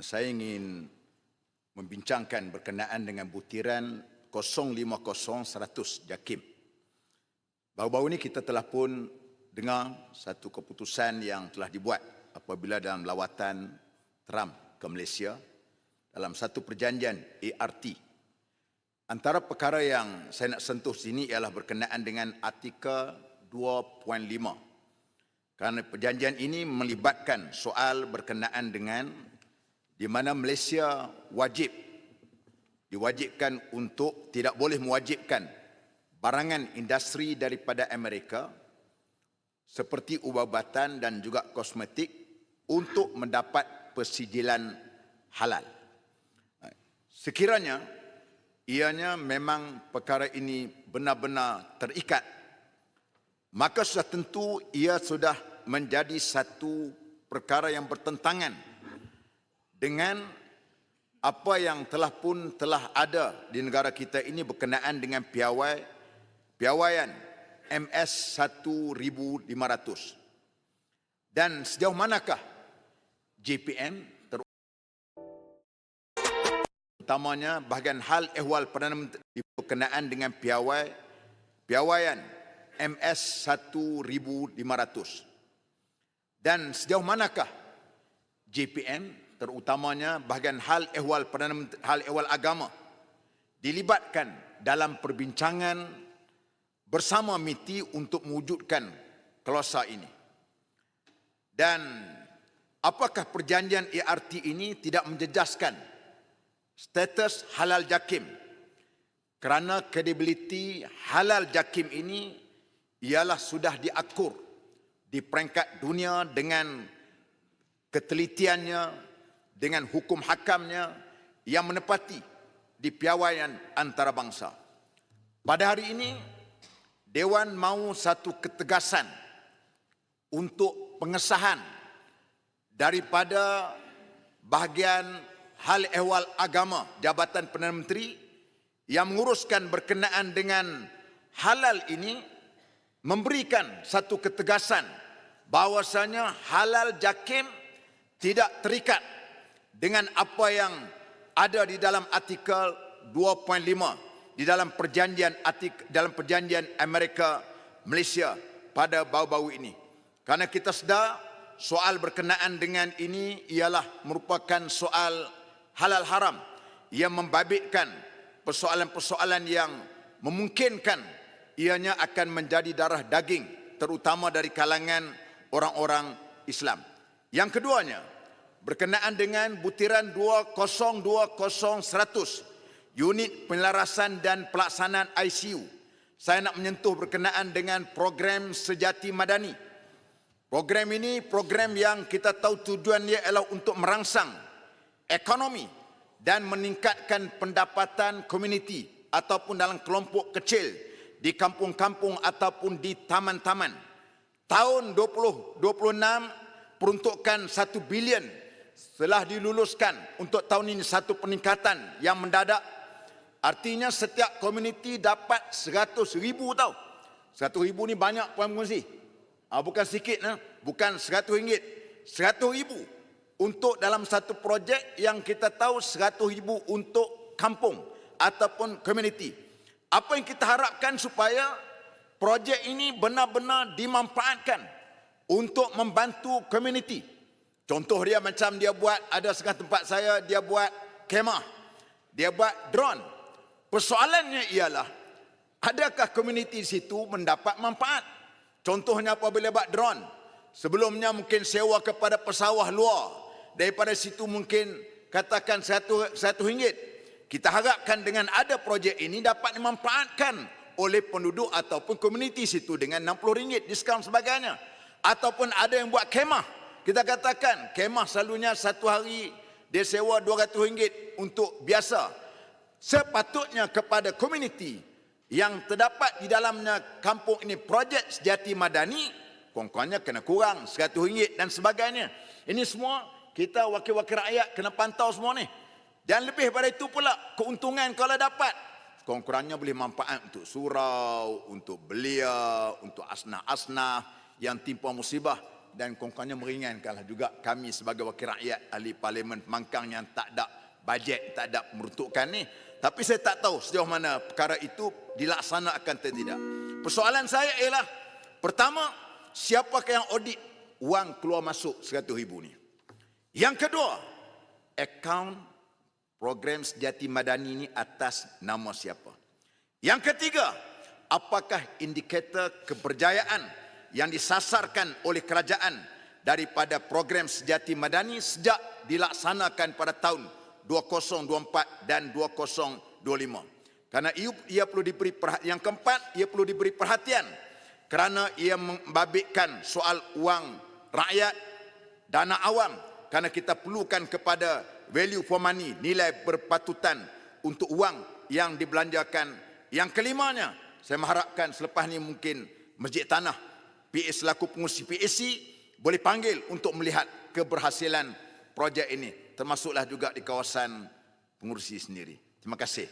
saya ingin membincangkan berkenaan dengan butiran 050-100 JAKIM. Baru-baru ini kita telah pun dengar satu keputusan yang telah dibuat apabila dalam lawatan Trump ke Malaysia dalam satu perjanjian ART. Antara perkara yang saya nak sentuh sini ialah berkenaan dengan artikel 2.5. Kerana perjanjian ini melibatkan soal berkenaan dengan di mana Malaysia wajib diwajibkan untuk tidak boleh mewajibkan barangan industri daripada Amerika seperti ubat-ubatan dan juga kosmetik untuk mendapat persijilan halal. Sekiranya ianya memang perkara ini benar-benar terikat, maka sudah tentu ia sudah menjadi satu perkara yang bertentangan dengan apa yang telah pun telah ada di negara kita ini berkenaan dengan piawai piawaian MS 1500 dan sejauh manakah JPM terutamanya bahagian hal ehwal Perdana Menteri berkenaan dengan piawai piawaian MS 1500 dan sejauh manakah JPM terutamanya bahagian hal ehwal Perdana Menteri, hal ehwal agama dilibatkan dalam perbincangan bersama MITI untuk mewujudkan klausa ini. Dan apakah perjanjian ART ini tidak menjejaskan status halal jakim kerana kredibiliti halal jakim ini ialah sudah diakur di peringkat dunia dengan ketelitiannya dengan hukum hakamnya yang menepati di piawaian antarabangsa. Pada hari ini dewan mahu satu ketegasan untuk pengesahan daripada bahagian hal ehwal agama Jabatan Perdana Menteri yang menguruskan berkenaan dengan halal ini memberikan satu ketegasan bahawasanya halal jakim tidak terikat dengan apa yang ada di dalam artikel 2.5 di dalam perjanjian artik, dalam perjanjian Amerika Malaysia pada bau-bau ini. Karena kita sedar soal berkenaan dengan ini ialah merupakan soal halal haram yang membabitkan persoalan-persoalan yang memungkinkan ianya akan menjadi darah daging terutama dari kalangan orang-orang Islam. Yang keduanya berkenaan dengan butiran 2020-100 unit penyelarasan dan pelaksanaan ICU. Saya nak menyentuh berkenaan dengan program sejati madani. Program ini program yang kita tahu tujuannya ialah untuk merangsang ekonomi dan meningkatkan pendapatan komuniti ataupun dalam kelompok kecil di kampung-kampung ataupun di taman-taman. Tahun 2026 peruntukan 1 bilion telah diluluskan untuk tahun ini satu peningkatan yang mendadak. Artinya setiap komuniti dapat 100 ribu tau. 100 ribu ni banyak puan mengungsi. Ah, bukan sikit, nah. bukan 100 ringgit. 100 ribu untuk dalam satu projek yang kita tahu 100 ribu untuk kampung ataupun komuniti. Apa yang kita harapkan supaya projek ini benar-benar dimanfaatkan untuk membantu komuniti. Contoh dia macam dia buat, ada setengah tempat saya, dia buat kemah. Dia buat drone. Persoalannya ialah, adakah komuniti situ mendapat manfaat? Contohnya apabila buat drone. Sebelumnya mungkin sewa kepada pesawah luar daripada situ mungkin katakan satu satu ringgit. Kita harapkan dengan ada projek ini dapat dimanfaatkan oleh penduduk ataupun komuniti situ dengan 60 ringgit diskaun sebagainya. Ataupun ada yang buat kemah. Kita katakan kemah selalunya satu hari dia sewa 200 ringgit untuk biasa. Sepatutnya kepada komuniti yang terdapat di dalamnya kampung ini projek sejati madani, kongkonnya kena kurang 100 ringgit dan sebagainya. Ini semua kita wakil-wakil rakyat kena pantau semua ni. Dan lebih pada itu pula keuntungan kalau dapat. Kurang-kurangnya boleh manfaat untuk surau, untuk belia, untuk asnah-asnah yang timpa musibah dan kurang-kurangnya meringankanlah juga kami sebagai wakil rakyat ahli parlimen pemangkang yang tak ada bajet, tak ada meruntukkan ni. Tapi saya tak tahu sejauh mana perkara itu dilaksanakan atau tidak. Persoalan saya ialah pertama, siapakah yang audit wang keluar masuk 100 ribu ni? Yang kedua, akaun program sejati madani ini atas nama siapa? Yang ketiga, apakah indikator keberjayaan yang disasarkan oleh kerajaan daripada program sejati madani sejak dilaksanakan pada tahun 2024 dan 2025. Karena ia, ia perlu diberi perhatian. Yang keempat, ia perlu diberi perhatian kerana ia membabitkan soal wang rakyat, dana awam. Karena kita perlukan kepada value for money, nilai berpatutan untuk wang yang dibelanjakan. Yang kelimanya, saya mengharapkan selepas ini mungkin Masjid Tanah, PS selaku pengurusi PSC boleh panggil untuk melihat keberhasilan projek ini termasuklah juga di kawasan pengurusi sendiri. Terima kasih.